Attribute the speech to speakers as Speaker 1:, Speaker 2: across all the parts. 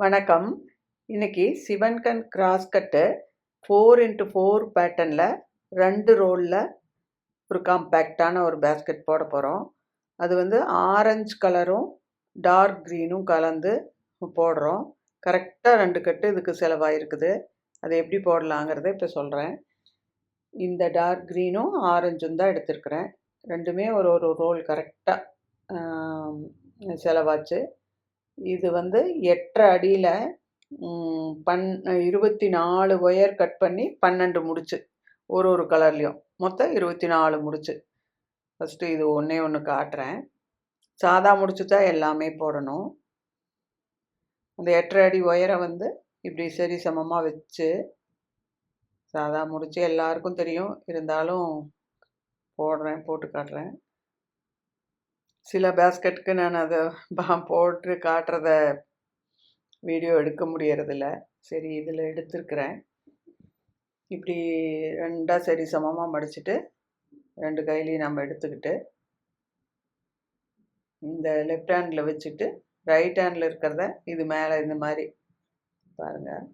Speaker 1: வணக்கம். இன்னைக்கு சிவன்கன் கிராஸ் கட்டு ஃபோர் இன்ட்டு ஃபோர் பேட்டர்னில் ரெண்டு ரோலில் ஒரு காம்பேக்டான ஒரு பேஸ்கெட் போட போகிறோம் அது வந்து ஆரஞ்சு கலரும் டார்க் க்ரீனும் கலந்து போடுறோம். கரெக்டாக ரெண்டு கட்டு இதுக்கு செலவாயிருக்குது. அது எப்படி போடலாங்கிறத இப்போ சொல்கிறேன் இந்த டார்க் க்ரீனும் ஆரஞ்சும் தான் எடுத்திருக்கிறேன். ரெண்டுமே ஒரு ஒரு ரோல் கரெக்டாக செலவாச்சு. இது வந்து எட்டரை அடியில் பன் இருபத்தி நாலு ஒயர் கட் பண்ணி பன்னெண்டு முடிச்சு. ஒரு ஒரு கலர்லேயும் மொத்தம் இருபத்தி நாலு முடிச்சு. ஃபஸ்ட்டு இது ஒன்றே ஒன்று காட்டுறேன். சாதா முடிச்சு தான் எல்லாமே போடணும். அந்த எட்டரை அடி ஒயரை வந்து இப்படி சரி சமமாக வச்சு சாதா முடிச்சு எல்லாருக்கும் தெரியும். இருந்தாலும் போடுறேன் போட்டு காட்டுறேன். சில பேஸ்கெட்டுக்கு நான் அதை போட்டு காட்டுறத வீடியோ எடுக்க முடியறதில்ல. சரி இதில் எடுத்துருக்குறேன். இப்படி ரெண்டாக சரி சமமாக மடிச்சுட்டு ரெண்டு கையிலையும் நம்ம எடுத்துக்கிட்டு இந்த லெஃப்ட் ஹேண்டில் வச்சுட்டு ரைட் ஹேண்டில் இருக்கிறத இது மேலே இந்த மாதிரி பாருங்கள்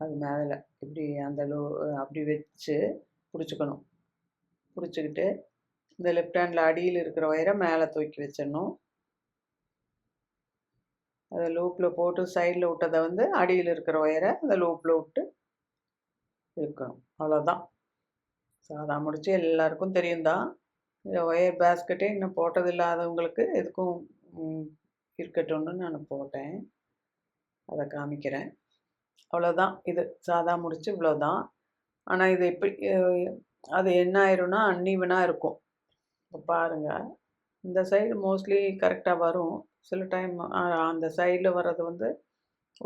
Speaker 1: அது மேலே. இப்படி அந்த லோ அப்படி வச்சு பிடிச்சிக்கணும். பிடிச்சிக்கிட்டு இந்த லெஃப்ட் ஹேண்டில் அடியில் இருக்கிற ஒயரை மேலே தூக்கி வச்சிடணும். அதை லூப்பில் போட்டு சைடில் விட்டதை வந்து அடியில் இருக்கிற ஒயரை அந்த லூப்பில் விட்டு இருக்கணும் அவ்வளோதான் சாதா முடித்து எல்லாருக்கும் தெரியும் தான். இந்த ஒயர் பேஸ்கெட்டே இன்னும் போட்டது இல்லாதவங்களுக்கு எதுக்கும் இருக்கட்டும்னு நான் போட்டேன். அதை காமிக்கிறேன். அவ்வளோதான் இது சாதா முடிச்சு இவ்வளோதான் ஆனால் இது எப்படி அது என்ன ஆயிரும்னா அன்னீவனாக இருக்கும். இப்போ பாருங்கள் இந்த சைடு மோஸ்ட்லி கரெக்டாக வரும். சில டைம் அந்த சைடில் வர்றது வந்து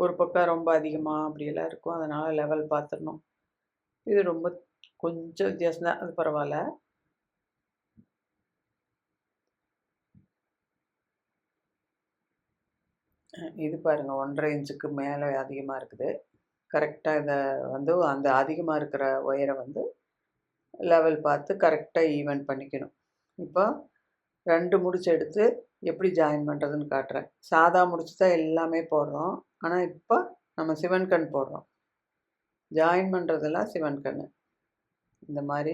Speaker 1: ஒரு பக்கம் ரொம்ப அதிகமாக அப்படியெல்லாம் இருக்கும். அதனால் லெவல் பார்த்துடணும். இது ரொம்ப கொஞ்சம் வித்தியாசம் தான். அது பரவாயில்ல. இது பாருங்கள் ஒன்றரை இன்ச்சுக்கு மேலே அதிகமாக இருக்குது. கரெக்டாக இதை வந்து அந்த அதிகமாக இருக்கிற ஒயரை வந்து லெவல் பார்த்து கரெக்டாக ஈவெண்ட் பண்ணிக்கணும். இப்போ ரெண்டு முடிச்சு எடுத்து எப்படி ஜாயின் பண்ணுறதுன்னு காட்டுறேன். சாதா முடிச்சு தான் எல்லாமே போடுறோம். ஆனால் இப்போ நம்ம சிவன் கண் போடுறோம். ஜாயின் பண்ணுறதெல்லாம் சிவன் கண் இந்த மாதிரி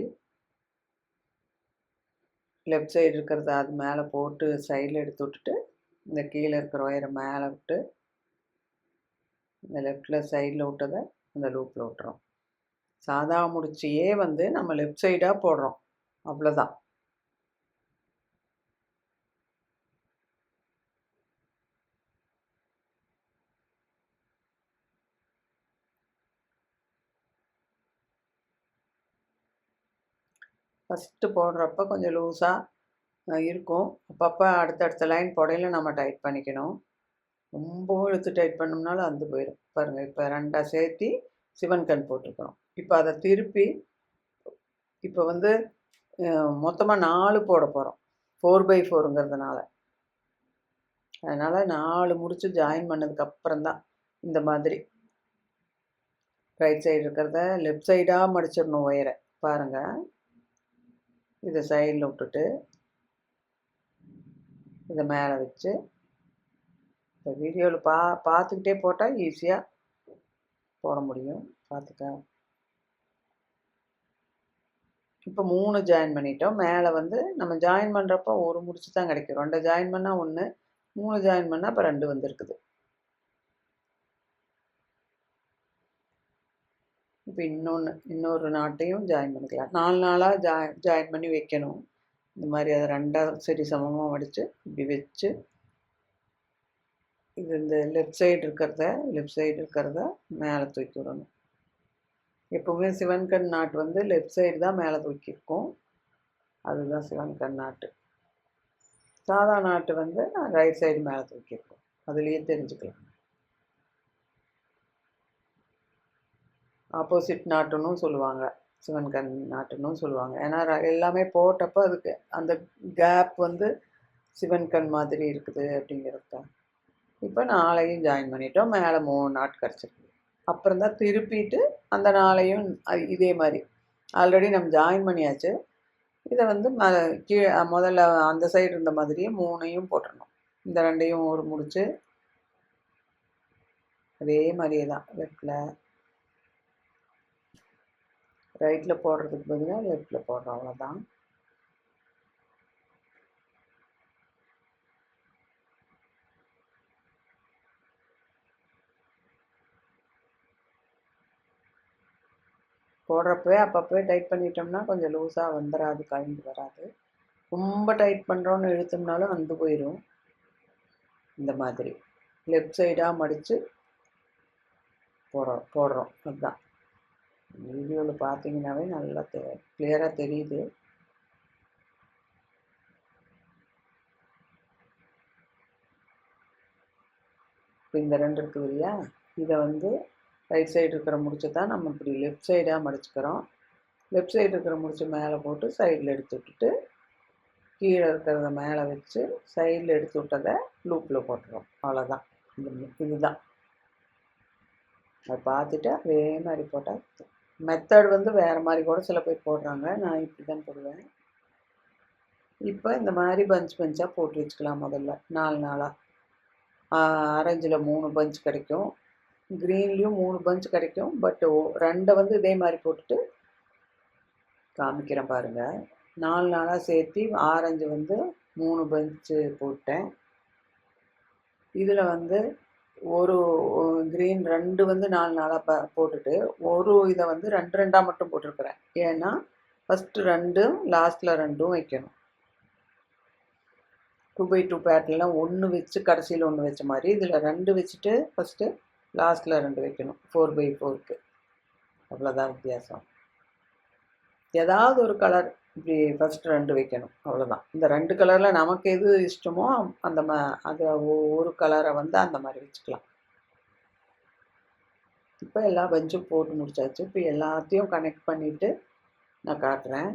Speaker 1: லெஃப்ட் சைடு இருக்கிறத அது மேலே போட்டு சைடில் எடுத்து விட்டுட்டு இந்த கீழே இருக்கிற ஒயரை மேலே விட்டு இந்த லெஃப்டில் சைடில் விட்டதை இந்த லூப்பில் விட்டுறோம். சாதா முடிச்சியே வந்து நம்ம லெஃப்ட் சைடாக போடுறோம். அவ்வளோதான் ஃபஸ்ட்டு போடுறப்ப கொஞ்சம் லூஸாக இருக்கும். அப்பப்போ அடுத்தடுத்த லைன் புடையில நம்ம டைட் பண்ணிக்கணும். ரொம்பவும் இழுத்து டைட் பண்ணோம்னாலும் அந்து போயிடும் பாருங்கள் இப்போ ரெண்டாக சேர்த்தி சிவன் கண் போட்டிருக்கிறோம். இப்போ அதை திருப்பி இப்போ வந்து மொத்தமாக நாலு போட போகிறோம் ஃபோர் பை ஃபோருங்கிறதுனால அதனால் நாலு முடிச்சு ஜாயின் பண்ணதுக்கப்புறம் தான் இந்த மாதிரி. ரைட் சைடு இருக்கிறத லெஃப்ட் சைடாக மடிச்சிடணும் ஒயரை பாருங்கள் இதை சைடில் விட்டுட்டு இதை மேலே வச்சு இந்த வீடியோவில் பா பார்த்துக்கிட்டே போட்டால் ஈஸியாக போட முடியும். பார்த்துக்க. இப்போ மூணு ஜாயின் பண்ணிட்டோம். மேலே வந்து நம்ம ஜாயின் பண்ணுறப்போ ஒரு முடிச்சு தான் கிடைக்கும். ரெண்டை ஜாயின் பண்ணால் ஒன்று மூணு ஜாயின் பண்ணால் இப்போ ரெண்டு வந்துருக்குது. இப்போ இன்னொன்று இன்னொரு நாட்டையும் ஜாயின் பண்ணிக்கலாம். நாலு நாளாக ஜாய் ஜாயின் பண்ணி வைக்கணும். இந்த மாதிரி அதை ரெண்டாக சரி சமமாக வடித்து இப்படி வச்சு இது இந்த லெஃப்ட் சைடு இருக்கிறத லெஃப்ட் சைடு இருக்கிறத மேலே தூக்கி விடணும். எப்போவுமே சிவன்கண் நாட்டு வந்து லெஃப்ட் சைடு தான் மேலே தூக்கியிருக்கோம் அதுதான் சிவன் கண் நாட்டு. சாதா நாட்டு வந்து ரைட் சைடு மேலே தூக்கியிருக்கோம் அதுலேயே தெரிஞ்சுக்கலாம். ஆப்போசிட் நாட்டுன்னு சொல்லுவாங்க. சிவன்கண் நாட்டுன்னு சொல்லுவாங்க. ஏன்னா எல்லாமே போட்டப்போ அதுக்கு அந்த கேப் வந்து சிவன்கண் மாதிரி இருக்குது அப்படிங்கிறது தான் இப்போ நாளையும் ஜாயின் பண்ணிட்டோம். மேலே மூணு நாட் கிடச்சிருக்கு அப்புறம் தான் திருப்பிட்டு அந்த நாளையும் இதே மாதிரி. ஆல்ரெடி நம்ம ஜாயின் பண்ணியாச்சு. இதை வந்து ம கீழே முதல்ல அந்த சைடு இருந்த மாதிரியே மூணையும் போட்டுடணும். இந்த ரெண்டையும் ஒரு முடிச்சு. அதே மாதிரியே தான் லெஃப்டில் ரைட்டில் போடுறதுக்கு பதிலாக லெஃப்டில் போடுறோம் அவ்வளோதான் போடுறப்பவே அப்பப்போ டைட் பண்ணிட்டோம்னா கொஞ்சம் லூஸாக வந்துடாது கழிந்து வராது. ரொம்ப டைட் பண்ணுறோன்னு இழுத்தோம்னாலும் வந்து போயிடும் இந்த மாதிரி. லெஃப்ட் சைடாக மடித்து போடுறோம் போடுறோம் அதுதான் வீடியோவில் பார்த்தீங்கன்னாவே நல்லா தெ கிளியராக தெரியுது. இப்போ இந்த ரெண்டு இருக்குது இல்லையா? இதை வந்து ரைட் சைடு இருக்கிற முடிச்சை தான் நம்ம இப்படி லெஃப்ட் சைடாக மடிச்சுக்கிறோம். லெஃப்ட் சைடு இருக்கிற முடிச்சு மேலே போட்டு சைடில் எடுத்து விட்டுட்டு கீழே இருக்கிறத மேலே வச்சு சைடில் எடுத்து விட்டதை லூப்பில் போட்டுறோம். அவ்வளோதான் இது இதுதான். அதை பார்த்துட்டு அதே மாதிரி போட்டால் மெத்தட் வந்து வேறு மாதிரி கூட சில பேர் போடுறாங்க. நான் இப்படி தான் போடுவேன். இப்போ இந்த மாதிரி பஞ்ச் பஞ்சாக போட்டு வச்சுக்கலாம் முதல்ல. நாலு நாளாக ஆரஞ்சில் மூணு பஞ்ச் கிடைக்கும். க்ரீன்லேயும் மூணு பஞ்ச் கிடைக்கும். பட் ரெண்டை வந்து இதே மாதிரி போட்டுட்டு காமிக்கிறேன் பாருங்கள் நாலு நாளாக சேர்த்து ஆரஞ்சு வந்து மூணு பஞ்சு போட்டேன். இதில் வந்து ஒரு க்ரீன் ரெண்டு வந்து நாலு நாளாக ப போட்டுட்டு ஒரு இதை வந்து ரெண்டு ரெண்டாக மட்டும் போட்டிருக்கிறேன். ஏன்னா ஃபஸ்ட்டு ரெண்டும் லாஸ்ட்டில் ரெண்டும் வைக்கணும். டூ பை டூ பேட்லாம் ஒன்று வச்சு கடைசியில் ஒன்று வச்ச மாதிரி இதில் ரெண்டு வச்சுட்டு ஃபஸ்ட்டு லாஸ்ட்டில் ரெண்டு வைக்கணும். ஃபோர் பை ஃபோருக்கு அவ்வளோதான் வித்தியாசம். ஏதாவது ஒரு கலர் இப்படி ஃபஸ்ட்டு ரெண்டு வைக்கணும். அவ்வளோதான் இந்த ரெண்டு கலரில் நமக்கு எது இஷ்டமோ அந்த மா அதை ஒரு கலரை வந்து அந்த மாதிரி வச்சுக்கலாம். இப்போ எல்லா பெஞ்சும் போட்டு முடிச்சாச்சு. இப்போ எல்லாத்தையும் கனெக்ட் பண்ணிவிட்டு நான் காட்டுறேன்.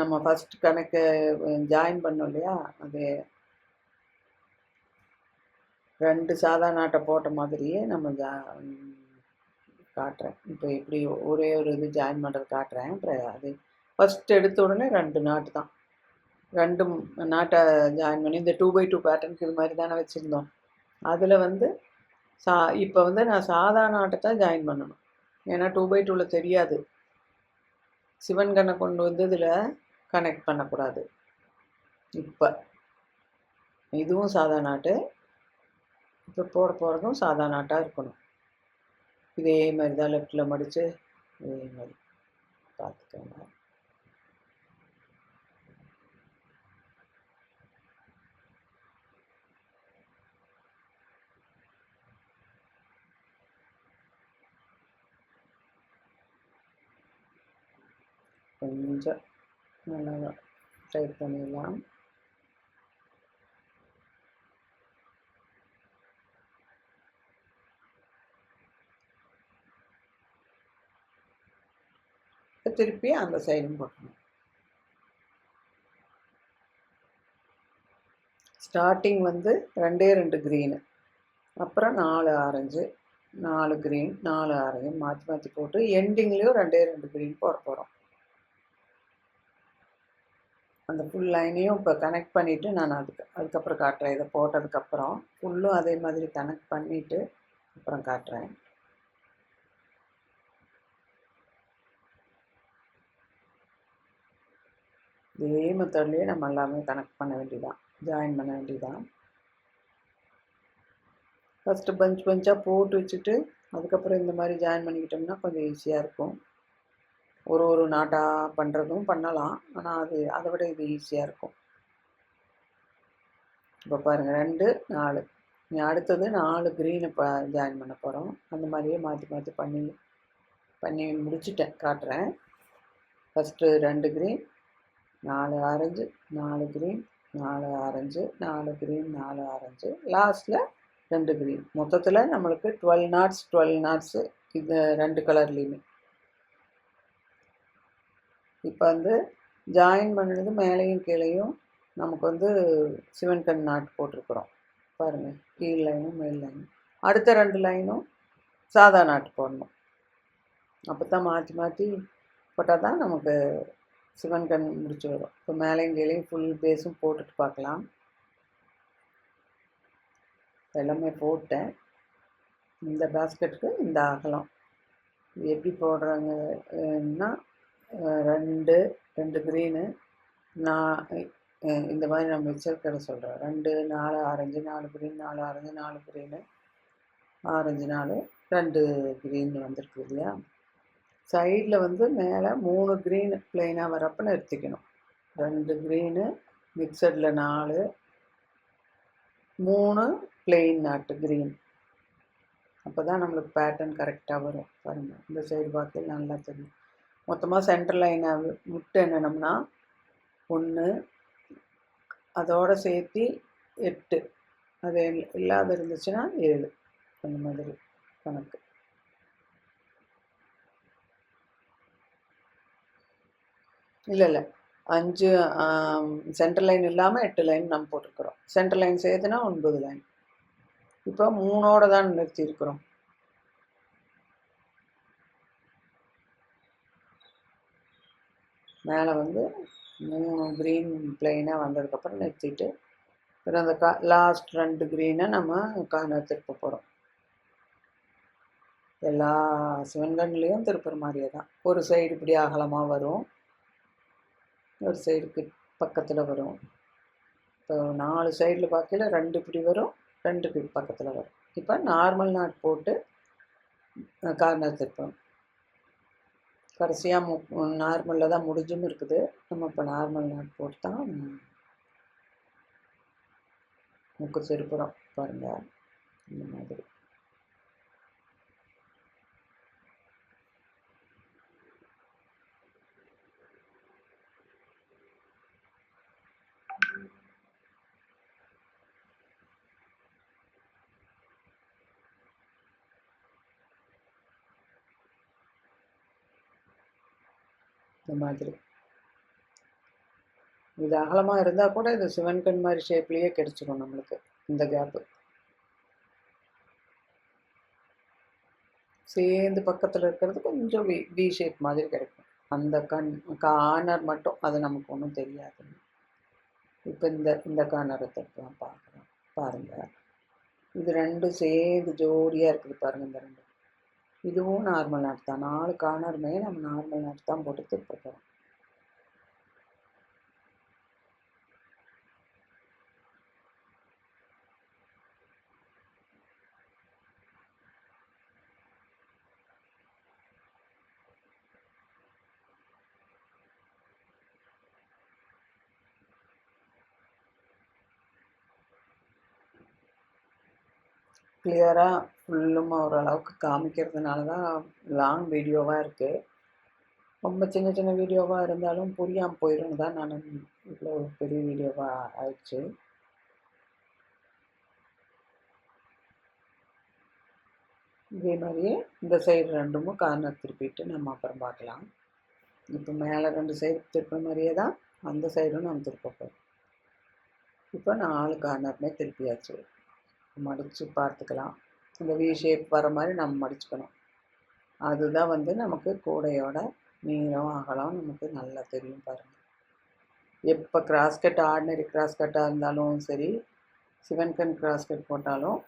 Speaker 1: நம்ம ஃபஸ்ட் கணக்கு ஜாயின் பண்ணோம் இல்லையா? அது ரெண்டு சாதா நாட்டை போட்ட மாதிரியே நம்ம ஜா காட்டுறேன். இப்போ எப்படி ஒரே ஒரு இது ஜாயின் பண்ணுறது காட்டுறேன். அப்புறம் அது ஃபஸ்ட் எடுத்த உடனே ரெண்டு நாட்டு தான். ரெண்டு நாட்டை ஜாயின் பண்ணி இந்த டூ பை டூ பேட்டர்னுக்கு இது மாதிரி தானே வச்சுருந்தோம். அதில் வந்து சா இப்போ வந்து நான் சாதா நாட்டை தான் ஜாயின் பண்ணணும். ஏன்னா டூ பை டூவில் தெரியாது. சிவன் கண்ணை கொண்டு வந்து இதில் கனெக்ட் பண்ணக்கூடாது. இப்போ. இதுவும் சாதா நாட்டு இப்போ போட போகிறதும் சாதா நாட்டாக இருக்கணும். இதே மாதிரி தான் லெஃப்டில் மடித்து இதே மாதிரி. பார்த்துக்கோங்க. கொஞ்சம் நல்லா ஃப்ரை பண்ணிடலாம். திருப்பி அந்த சைடும் போட்டணும் ஸ்டார்டிங் வந்து ரெண்டே ரெண்டு க்ரீனு அப்புறம் நாலு ஆரஞ்சு நாலு க்ரீன் நாலு ஆரஞ்சு மாற்றி மாற்றி போட்டு எண்டிங்லேயும் ரெண்டே ரெண்டு க்ரீன் போட போகிறோம் அந்த ஃபுல் லைனையும் இப்போ கனெக்ட் பண்ணிவிட்டு நான் அதுக்கு அதுக்கப்புறம் காட்டுறேன். இதை போட்டதுக்கப்புறம் ஃபுல்லும் அதே மாதிரி கனெக்ட் பண்ணிவிட்டு அப்புறம் காட்டுறேன். இதே மெத்தட்லேயே நம்ம எல்லாமே கனெக்ட் பண்ண வேண்டியதான் ஜாயின் பண்ண வேண்டியதான் ஃபஸ்ட்டு பஞ்ச் பஞ்சாக போட்டு வச்சுட்டு அதுக்கப்புறம் இந்த மாதிரி ஜாயின் பண்ணிக்கிட்டோம்னா கொஞ்சம் ஈஸியாக இருக்கும். ஒரு ஒரு நாட்டாக பண்ணுறதும் பண்ணலாம். ஆனால் அது அதை விட இது ஈஸியாக இருக்கும். இப்போ பாருங்கள் ரெண்டு நாலு. நீ அடுத்தது நாலு க்ரீனை ப ஜாயின் பண்ண போகிறோம் அந்த மாதிரியே மாற்றி மாற்றி பண்ணி பண்ணி முடிச்சுட்டேன் காட்டுறேன். ஃபஸ்ட்டு ரெண்டு க்ரீன் நாலு ஆரஞ்சு நாலு க்ரீன் நாலு ஆரஞ்சு நாலு க்ரீன் நாலு ஆரஞ்சு லாஸ்ட்டில் ரெண்டு க்ரீன் மொத்தத்தில் நம்மளுக்கு டுவெல் நாட்ஸ் டுவெல் நாட்ஸு இது ரெண்டு கலர்லேயுமே இப்போ வந்து ஜாயின் பண்ணுறது மேலேயும் கீழேயும் நமக்கு வந்து சிவன் கண் நாட்டு போட்டிருக்குறோம். பாருங்கள் கீழ் லைனும் மேல் லைனும் அடுத்த ரெண்டு லைனும் சாதா நாட்டு போடணும். அப்போ தான் மாற்றி மாற்றி போட்டால் தான் நமக்கு சிவன் கண் முடிச்சு வரும். இப்போ மேலேயும் கீழேயும் ஃபுல் பேஸும் போட்டுட்டு பார்க்கலாம். எல்லாமே போட்டேன். இந்த பேஸ்கெட்டுக்கு இந்த அகலம். எப்படி போடுறாங்கன்னா ரெண்டு ரெண்டு க்ரீனு நான் இந்த மாதிரி நம்ம வச்சிருக்கிறத சொல்கிறேன் ரெண்டு நாலு ஆரஞ்சு நாலு க்ரீன் நாலு ஆரஞ்சு நாலு க்ரீனு ஆரஞ்சு நாலு ரெண்டு க்ரீன் வந்திருக்கு இல்லையா? சைடில் வந்து மேலே மூணு க்ரீனு ப்ளைனாக வரப்போ நிறுத்திக்கணும் ரெண்டு க்ரீனு மிக்சடில் நாலு மூணு பிளெயின் நாட்டு க்ரீன் அப்போ தான் நம்மளுக்கு பேட்டர்ன் கரெக்டாக வரும். பாருங்கள் இந்த சைடு பார்த்து நல்லா தெரியும். மொத்தமாக சென்ட்ரல் லைனை விட்டு என்னென்னம்னா ஒன்று அதோடு சேர்த்து எட்டு. அது இல்லாத இருந்துச்சுன்னா ஏழு. அந்த மாதிரி கணக்கு. இல்லை இல்லை. அஞ்சு சென்டர் லைன் இல்லாமல் எட்டு லைன் நம்ம போட்டிருக்கிறோம். சென்டர் லைன் சேர்த்துனா ஒன்பது லைன் இப்போ மூணோட தான் நிறுத்தியிருக்கிறோம். மேலே வந்து மூணு க்ரீன் பிளெயினாக வந்ததுக்கப்புறம் நிறுத்திட்டு அப்புறம் அந்த கா லாஸ்ட் ரெண்டு க்ரீனை நம்ம கார்னர் திருப்ப போகிறோம் எல்லா சிவன்கண்லேயும் திருப்புற மாதிரியே தான். ஒரு சைடு இப்படி அகலமாக வரும் ஒரு சைடுக்கு பக்கத்தில் வரும். இப்போ நாலு சைடில் பார்க்கல ரெண்டு இப்படி வரும் ரெண்டுக்கு பக்கத்தில் வரும். இப்போ நார்மல் நாட் போட்டு கார்னர் திருப்பணும். கடைசியாக மு நார்மலில் தான் முடிஞ்சும் இருக்குது. நம்ம இப்போ நார்மல் நாட் போட்டு தான் முக்கு பாருங்கள் இந்த மாதிரி. இந்த மாதிரி. இது அகலமாக இருந்தால் கூட இது சிவன்கண் மாதிரி ஷேப்லேயே கிடச்சிரும் நம்மளுக்கு இந்த கேப்பு சேர்ந்து பக்கத்தில் இருக்கிறது கொஞ்சம் வி வி ஷேப் மாதிரி கிடைக்கும். அந்த கண் கார்னர் மட்டும் அது நமக்கு ஒன்றும் தெரியாது. இப்போ இந்த இந்த கார்னரை தட்டுலாம் பார்க்குறோம் பாருங்கள் இது ரெண்டும் சேர்ந்து ஜோடியாக இருக்குது பாருங்கள் இந்த ரெண்டு இதுவும் நார்மல் நாட் தான். நாலு கார்னருமே நம்ம நார்மல் நாட் தான் போட்டு திருப்ப போகிறோம் கிளியராக ஃபுல்லும் ஓரளவுக்கு காமிக்கிறதுனால தான் லாங் வீடியோவாக இருக்குது ரொம்ப சின்ன சின்ன வீடியோவாக இருந்தாலும் புரியாமல் போயிடும் தான் நான் இவ்வளோ பெரிய வீடியோவாக ஆயிடுச்சு. இதே மாதிரியே இந்த சைடு ரெண்டுமும் கார்னர் திருப்பிட்டு நம்ம அப்புறம் பார்க்கலாம். இப்போ மேலே ரெண்டு சைடு திருப்ப மாதிரியே தான் அந்த சைடும் நம்ம திருப்ப போகிறோம் இப்போ நாலு கார்னருமே திருப்பியாச்சு. மடித்து பார்த்துக்கலாம். இந்த வி ஷேப் வர மாதிரி நம்ம மடிச்சுக்கணும். அதுதான் வந்து நமக்கு கூடையோட நீளம் அகலம் நமக்கு நல்லா தெரியும் பாருங்கள் எப்போ கிராஸ்கட் ஆர்டினரி கிராஸ் கட்டாக இருந்தாலும் சரி சிவன்கன் கிராஸ் கட் போட்டாலும்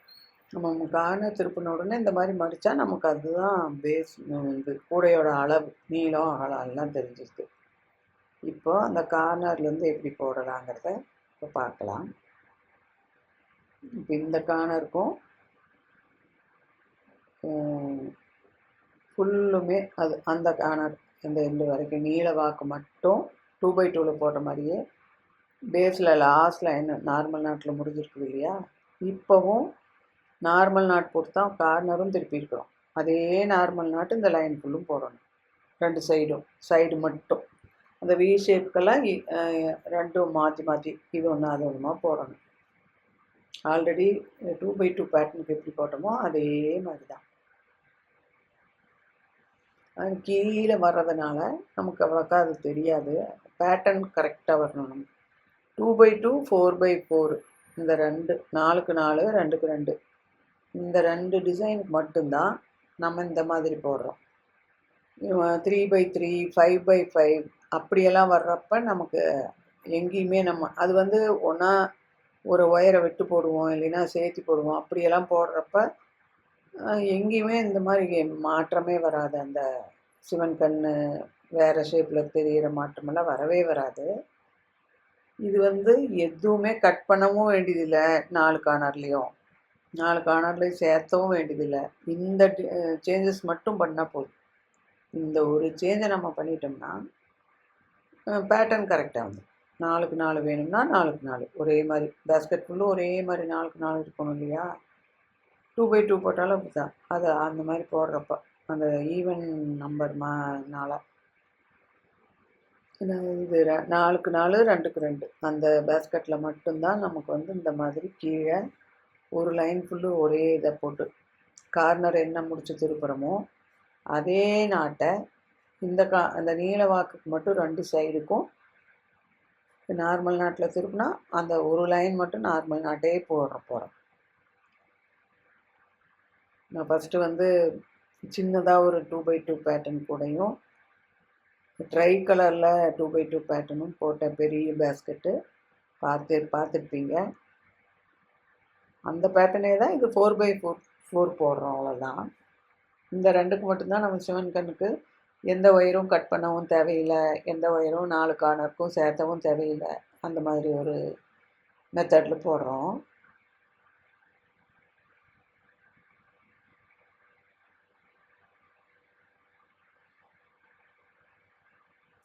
Speaker 1: நம்ம கார்னர் திருப்பின உடனே இந்த மாதிரி மடித்தா நமக்கு அதுதான் பேஸ் இது கூடையோட அளவு நீளம் அகலம் எல்லாம் தெரிஞ்சிருக்கு இப்போ அந்த கார்னர்லேருந்து எப்படி போடலாங்கிறத இப்போ பார்க்கலாம். இப்போ இந்த கார்னருக்கும் ஃபுல்லுமே அது அந்த கார்னர் இந்த எண்டு வரைக்கும் நீல வாக்கு மட்டும் டூ பை டூவில் போட்ட மாதிரியே பேஸில் லாஸ்ட் லைன் நார்மல் நாட்டில் முடிஞ்சிருக்குது இல்லையா? இப்போவும் நார்மல் நாட் போட்டு தான் கார்னரும் திருப்பி இருக்கிறோம். அதே நார்மல் நாட்டு இந்த லைன் ஃபுல்லும் போடணும். ரெண்டு சைடும் சைடு மட்டும். அந்த வி ஷேப்புக்கெல்லாம் ரெண்டும் மாற்றி மாற்றி இது ஒன்று அது ஒன்றுமா போடணும். ஆல்ரெடி டூ பை டூ பேட்டர்னுக்கு எப்படி போட்டோமோ அதே மாதிரி தான் கீழே வர்றதுனால நமக்கு அவ்வளோக்கா அது தெரியாது. பேட்டர்ன் கரெக்டாக வரணும் நம்ம. Two by two four by four இந்த ரெண்டு நாலுக்கு நாலு ரெண்டுக்கு ரெண்டு. இந்த ரெண்டு டிசைனுக்கு மட்டும்தான் நம்ம இந்த மாதிரி போடுறோம். Three by three five by five அப்படியெல்லாம் வர்றப்ப நமக்கு எங்கேயுமே நம்ம அது வந்து ஒன்றா ஒரு ஒயரை விட்டு போடுவோம் இல்லைன்னா சேர்த்து போடுவோம் அப்படியெல்லாம் போடுறப்ப எங்கேயுமே இந்த மாதிரி மாற்றமே வராது. அந்த சிவன் கண் வேறு ஷேப்பில் தெரிகிற மாற்றமெல்லாம் வரவே வராது. இது வந்து எதுவுமே கட் பண்ணவும் வேண்டியதில்லை. நாலு கார்னர்லேயும் நாலு கார்னர்லேயும் சேர்த்தவும் வேண்டியதில்லை. இந்த சேஞ்சஸ் மட்டும் பண்ணால் போதும். இந்த ஒரு சேஞ்சை நம்ம பண்ணிட்டோம்னா பேட்டர்ன் கரெக்டாக வந்து நாலுக்கு நாலு வேணும்னா நாலுக்கு நாலு. ஒரே மாதிரி பேஸ்கெட் ஃபுல்லும் ஒரே மாதிரி நாலுக்கு நாலு இருக்கணும் இல்லையா? டூ பை டூ போட்டாலும் அப்படி தான் அது அந்த மாதிரி போடுறப்ப அந்த ஈவன் நம்பர் மா இது நாலுக்கு நாலு ரெண்டுக்கு ரெண்டு. அந்த பேஸ்கெட்டில் மட்டும்தான் நமக்கு வந்து இந்த மாதிரி கீழே ஒரு லைன் ஃபுல்லு ஒரே இதை போட்டு கார்னர் என்ன முடிச்சு திருப்புறமோ அதே நாட்டை இந்த கா அந்த நீல வாக்குக்கு மட்டும் ரெண்டு சைடுக்கும் நார்மல் நாட்டில் திருப்பினா அந்த ஒரு லைன் மட்டும் நார்மல் நாட்டே போடுற போகிறோம் நான் ஃபஸ்ட்டு வந்து சின்னதாக ஒரு டூ பை டூ பேட்டர்ன் கூடையும் ட்ரை கலரில் டூ பை டூ பேட்டர்னும் போட்ட பெரிய பேஸ்கெட்டு பார்த்து பார்த்துருப்பீங்க. அந்த பேட்டர்னே தான் இது ஃபோர் பை ஃபோர் ஃபோர் போடுறோம் அவ்வளோதான் இந்த ரெண்டுக்கு மட்டும்தான் நம்ம சிவன் கண்ணுக்கு எந்த ஒயரும் கட் பண்ணவும் தேவையில்லை எந்த ஒயரும் நாலு கார்னருக்கும் சேர்த்தவும் தேவையில்லை. அந்த மாதிரி ஒரு மெத்தடில் போடுறோம்.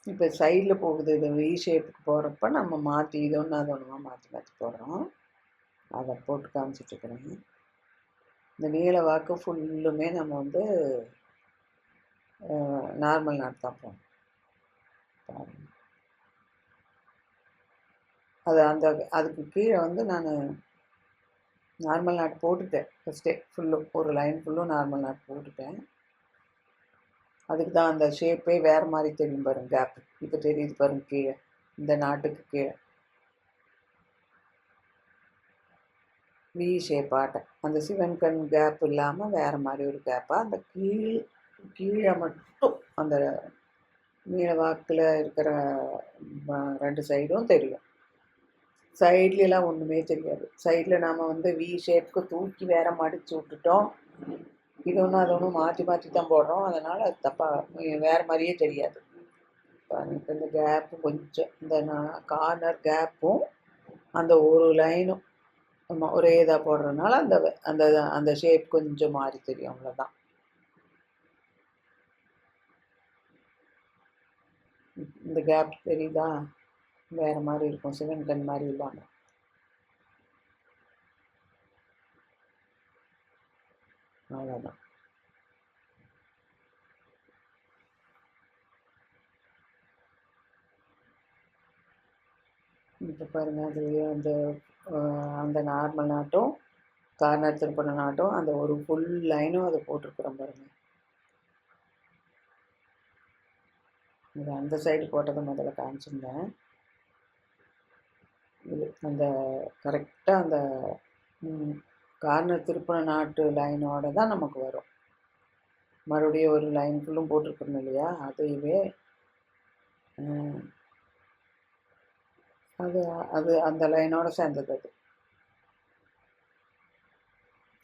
Speaker 1: இப்போ சைடில் போகுது இது வி ஷேப்புக்கு போகிறப்ப நம்ம மாற்றி இது ஒன்று அது ஒன்றுமா மாற்றி மாற்றி போடுறோம். அதை போட்டு காமிச்சிட்ருக்குறேன் இந்த நீள வாக்கு ஃபுல்லுமே நம்ம வந்து நார்மல் நாட் தான் போகணும் அது அந்த அதுக்கு கீழே வந்து நான் நார்மல் நாட் போட்டுட்டேன். ஃபஸ்ட்டே ஃபுல்லும் ஒரு லைன் ஃபுல்லும் நார்மல் நாட் போட்டுட்டேன். அதுக்கு தான் அந்த ஷேப்பே வேறு மாதிரி தெரியும் பாருங்க கேப் இப்போ தெரியுது பாருங்க கீழே. இந்த நாட்டுக்கு கீழே. வி ஷேப் ஆட்டை. அந்த சிவன் கண் கேப் இல்லாமல் வேறு மாதிரி ஒரு கேப்பாக அந்த கீழ் கீழே மட்டும் அந்த நீள வாக்கில் இருக்கிற ரெண்டு சைடும் தெரியும். சைட்லலாம் ஒன்றுமே தெரியாது. சைடில் நாம் வந்து வி ஷேப்புக்கு தூக்கி வேற மடித்து விட்டுட்டோம். இது ஒன்றும் அது ஒன்றும் மாற்றி மாற்றி தான் போடுறோம். அதனால் அது தப்பாக வேறு மாதிரியே தெரியாது. இப்போ இந்த கேப்பு கொஞ்சம் இந்த கார்னர் கேப்பும் அந்த ஒரு லைனும் ஒரே இதாக போடுறதுனால அந்த அந்த அந்த ஷேப் கொஞ்சம் மாறி தெரியும் அவ்வளோதான் இந்த கேப் தெரியுதா? வேறு மாதிரி இருக்கும் சிவன் கண் மாதிரி இல்லாமல் அவ்வளோதான் இப்போ பாருங்கள் அதுலேயே அந்த அந்த நார்மல் நாட்டும் கார்னர் திருப்பண நாட்டும் அந்த ஒரு ஃபுல் லைனும் அதை போட்டிருக்குறோம் பாருங்கள் இது அந்த சைடு போட்டதை முதல்ல காமிச்சிருந்தேன். இது அந்த கரெக்டாக அந்த கார்னர் திருப்பண நாட்டு லைனோட தான் நமக்கு வரும். மறுபடியும் ஒரு லைன் ஃபுல்லும் போட்டிருக்கணும் இல்லையா? அதையவே அது அது அந்த லைனோட சேர்ந்தது அது.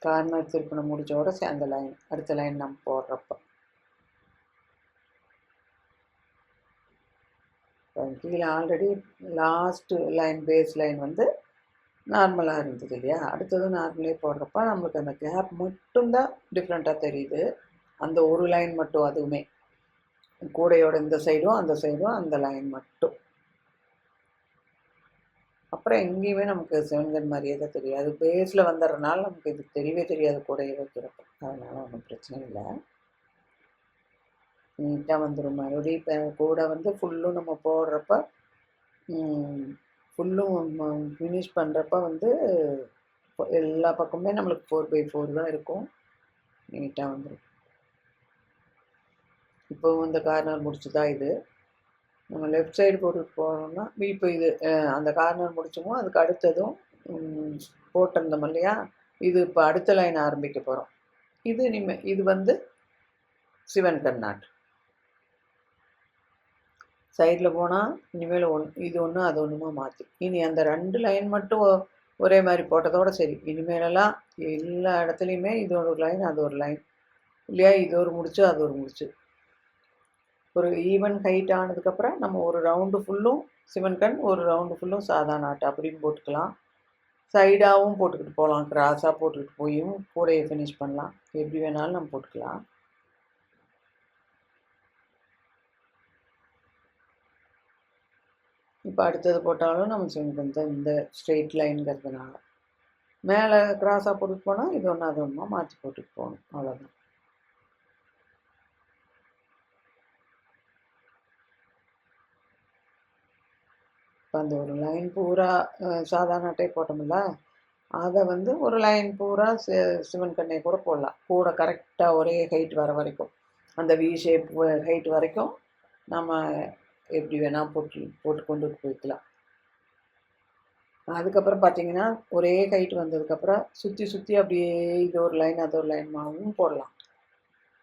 Speaker 1: கார்னர் திருப்பணம் முடிச்சோட சேர்ந்த லைன் அடுத்த லைன் நம்ம போடுறப்ப. கீழே already last line base line வந்து நார்மலாக இருந்தது இல்லையா? அடுத்தது நார்மலே போடுறப்ப நம்மளுக்கு அந்த கேப் மட்டும்தான் டிஃப்ரெண்ட்டாக தெரியுது. அந்த ஒரு லைன் மட்டும் அதுவுமே. கூடையோட இந்த சைடும் அந்த சைடும் அந்த லைன் மட்டும். அப்புறம் எங்கேயுமே நமக்கு சிவன்கன் மாதிரியே தான் தெரியும் அது பேஸில் வந்துடுறனால நமக்கு இது தெரியவே தெரியாது கூடையை வைக்கிறப்ப. அதனால் ஒன்றும் பிரச்சனை இல்லை. நீட்டாக வந்துடும் மறுபடியும் இப்போ கூட வந்து ஃபுல்லும் நம்ம போடுறப்ப ஃபுல்லும் ஃபினிஷ் பண்ணுறப்ப வந்து எல்லா பக்கமுமே நம்மளுக்கு ஃபோர் பை ஃபோர் தான் இருக்கும். நீட்டாக வந்துடும் இப்போ இந்த கார்னர் முடிச்சுதா இது. நம்ம லெஃப்ட் சைடு போட்டுட்டு போகிறோம்னா இப்போ இது அந்த கார்னர் முடிச்சோமோ அதுக்கு அடுத்ததும் போட்டிருந்தோம் இல்லையா? இது இப்போ அடுத்த லைன் ஆரம்பிக்க போகிறோம் இது நிம இது வந்து சிவன் கர்நாட் சைடில் போனால் இனிமேல் ஒன் இது ஒன்று அது ஒன்றுமா மாற்றி இனி அந்த ரெண்டு லைன் மட்டும் ஒரே மாதிரி போட்டதோட சரி. இனிமேலெல்லாம் எல்லா இடத்துலையுமே இது ஒரு லைன் அது ஒரு லைன் இல்லையா? இது ஒரு முடிச்சு அது ஒரு முடிச்சு. ஒரு ஈவன் ஹைட் ஆனதுக்கப்புறம் நம்ம ஒரு ரவுண்டு ஃபுல்லும் சிவன் கண் ஒரு ரவுண்டு ஃபுல்லும் சாதா நாட்டு அப்படின்னு போட்டுக்கலாம். சைடாகவும் போட்டுக்கிட்டு போகலாம். கிராஸாக போட்டுக்கிட்டு போயும் கூடையை ஃபினிஷ் பண்ணலாம். எப்படி வேணாலும் நம்ம போட்டுக்கலாம். இப்போ அடுத்தது போட்டாலும் நம்ம செஞ்சு இந்த ஸ்ட்ரெயிட் லைனுங்கிறதுனால மேலே கிராஸாக போட்டுட்டு போனால் இது ஒன்று அது ஒன்றா மாற்றி போட்டுட்டு போகணும். அவ்வளோதான் இப்போ அந்த ஒரு லைன் பூரா சாதாரண அட்டை போட்டோம்ல அதை வந்து ஒரு லைன் பூரா சி சிவன் கண்ணை கூட போடலாம். கூட கரெக்டாக ஒரே ஹைட் வர வரைக்கும். அந்த வி ஷேப் ஹைட் வரைக்கும் நம்ம எப்படி வேணால் போட்டு போட்டு கொண்டு போய்க்கலாம். அதுக்கப்புறம் பார்த்தீங்கன்னா ஒரே ஹைட் வந்ததுக்கப்புறம் சுற்றி சுற்றி அப்படியே இது ஒரு லைன் அது ஒரு லைன்மாகவும் போடலாம்.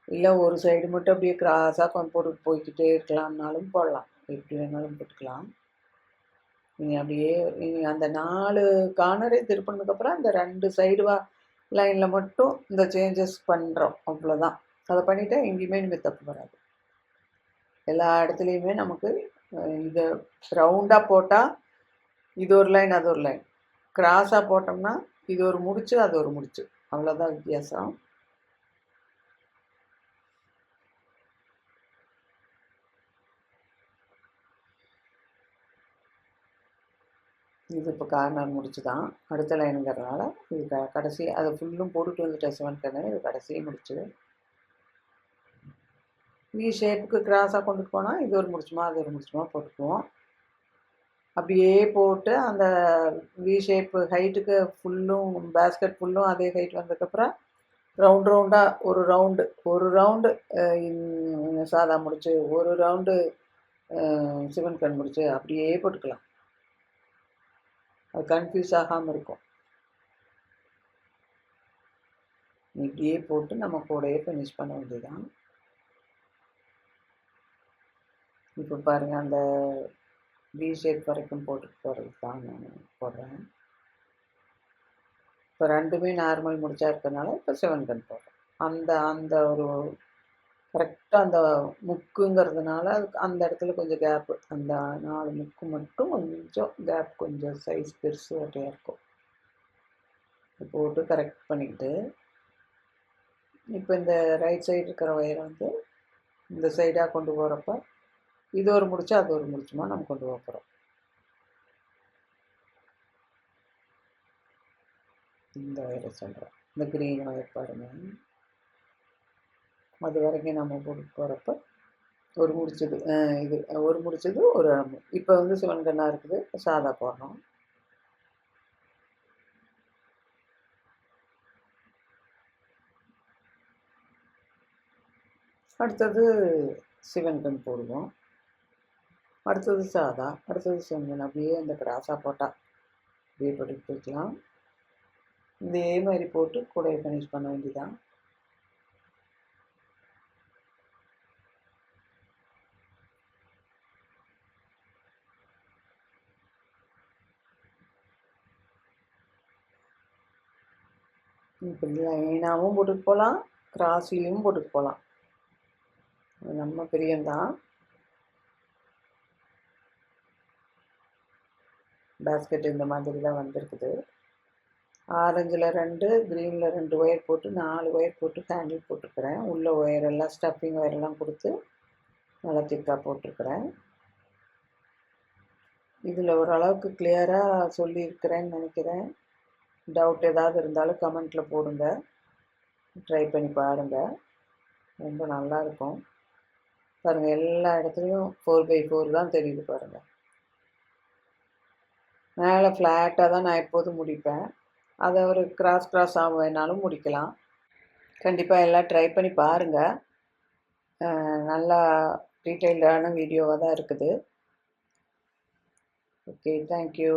Speaker 1: இல்லை ஒரு சைடு மட்டும் அப்படியே கிராஸாக போட்டு போய்கிட்டே இருக்கலாம்னாலும் போடலாம். எப்படி வேணாலும் போட்டுக்கலாம். நீங்கள் அப்படியே நீங்கள் அந்த நாலு கானரை திருப்பினதுக்கப்புறம் அந்த ரெண்டு சைடு வா லைனில் மட்டும் இந்த சேஞ்சஸ் பண்ணுறோம் அவ்வளோதான் அதை பண்ணிவிட்டா எங்கேயுமே இனிமேல் தப்பு வராது. எல்லா இடத்துலையுமே நமக்கு இதை ரவுண்டாக போட்டால் இது ஒரு லைன் அது ஒரு லைன் கிராஸாக போட்டோம்னா இது ஒரு முடிச்சு அது ஒரு முடிச்சு. அவ்வளோதான் வித்தியாசம். இது இப்போ கார்னர் முடிச்சு தான் அடுத்த லைனுங்கிறதுனால இது க கடைசி அதை ஃபுல்லும் போட்டுட்டு வந்துட்டேன் சிவன் கண்ணு இது கடைசியும் முடிச்சு. வி ஷேப்புக்கு கிராஸாக கொண்டுட்டு போனால் இது ஒரு முடிச்சுமா அது ஒரு முடிச்சுமா போட்டுக்குவோம். அப்படியே போட்டு அந்த வி ஷேப்பு ஹைட்டுக்கு ஃபுல்லும் பேஸ்கெட் ஃபுல்லும் அதே ஹைட் வந்ததுக்கப்புறம் ரவுண்ட் ரவுண்டாக ஒரு ரவுண்டு ஒரு ரவுண்டு சாதா முடிச்சு ஒரு ரவுண்டு சிவன் கண் முடிச்சு அப்படியே போட்டுக்கலாம். அது கன்ஃபியூஸ் ஆகாமல் இருக்கும். இப்படியே போட்டு நம்ம கூடையே ஃபினிஷ் பண்ண வேண்டியதான் இப்போ பாருங்கள் அந்த பி ஷேப் வரைக்கும் போட்டு போகிறது தான் நான் போடுறேன். இப்போ ரெண்டுமே நார்மல் முடிச்சா இருக்கிறதுனால இப்போ செவன் கன் போடுறேன். அந்த அந்த ஒரு கரெக்டாக அந்த முக்குங்கிறதுனால அந்த இடத்துல கொஞ்சம் கேப்பு அந்த நாலு முக்கு மட்டும் கொஞ்சம் கேப் கொஞ்சம் சைஸ் பெருசு வட்டையாக இருக்கும். போட்டு கரெக்ட் பண்ணிக்கிட்டு இப்போ இந்த ரைட் சைடு இருக்கிற ஒயரை வந்து இந்த சைடாக கொண்டு போகிறப்ப இது ஒரு முடிச்சு அது ஒரு முடிச்சுமா? நம்ம கொண்டு போக போகிறோம் இந்த ஒயரை சொல்கிறோம் இந்த க்ரீன் வயர் பாருங்கள் அது வரைக்கும் நம்ம போட்டு போகிறப்ப ஒரு முடிச்சது இது ஒரு முடிச்சது ஒரு இப்போ வந்து சிவன் கண்ணாக இருக்குது. சாதா போடுறோம் அடுத்தது சிவன் கண் போடுவோம். அடுத்தது சாதா அடுத்தது செங்கன் அப்படியே அந்த கிராஸாக போட்டால் அப்படியே போட்டு வைக்கலாம். இதே மாதிரி போட்டு கூடையை ஃபினிஷ் பண்ண வேண்டியதான் இப்படி லைனாகவும் போட்டுட்டு போகலாம் கிராஸ்லேயும் போட்டுட்டு போகலாம் நம்ம பிரியம்தான். பேஸ்கெட் இந்த மாதிரி தான் வந்திருக்குது. ஆரஞ்சில் ரெண்டு க்ரீனில் ரெண்டு ஒயர் போட்டு நாலு ஒயர் போட்டு ஹேண்டில் போட்டிருக்கிறேன் உள்ள ஒயரெல்லாம் ஸ்டஃப்பிங் ஒயரெல்லாம் கொடுத்து நல்லா திக்காக போட்டிருக்கிறேன் இதில் ஓரளவுக்கு கிளியராக சொல்லியிருக்கிறேன்னு நினைக்கிறேன். டவுட் ஏதாவது இருந்தாலும் கமெண்ட்டில் போடுங்க. ட்ரை பண்ணி பாருங்கள் ரொம்ப நல்லாயிருக்கும் பாருங்கள் எல்லா இடத்துலையும் ஃபோர் பை ஃபோர் தான் தெரியுது பாருங்கள் மேலே ஃப்ளாட்டாக தான் நான் எப்போதும் முடிப்பேன். அதை ஒரு கிராஸ் கிராஸ் ஆக வேணாலும் முடிக்கலாம். கண்டிப்பாக எல்லாம் ட்ரை பண்ணி பாருங்கள் நல்லா டீட்டெயில்டான வீடியோவாக தான் இருக்குது. Okay thank you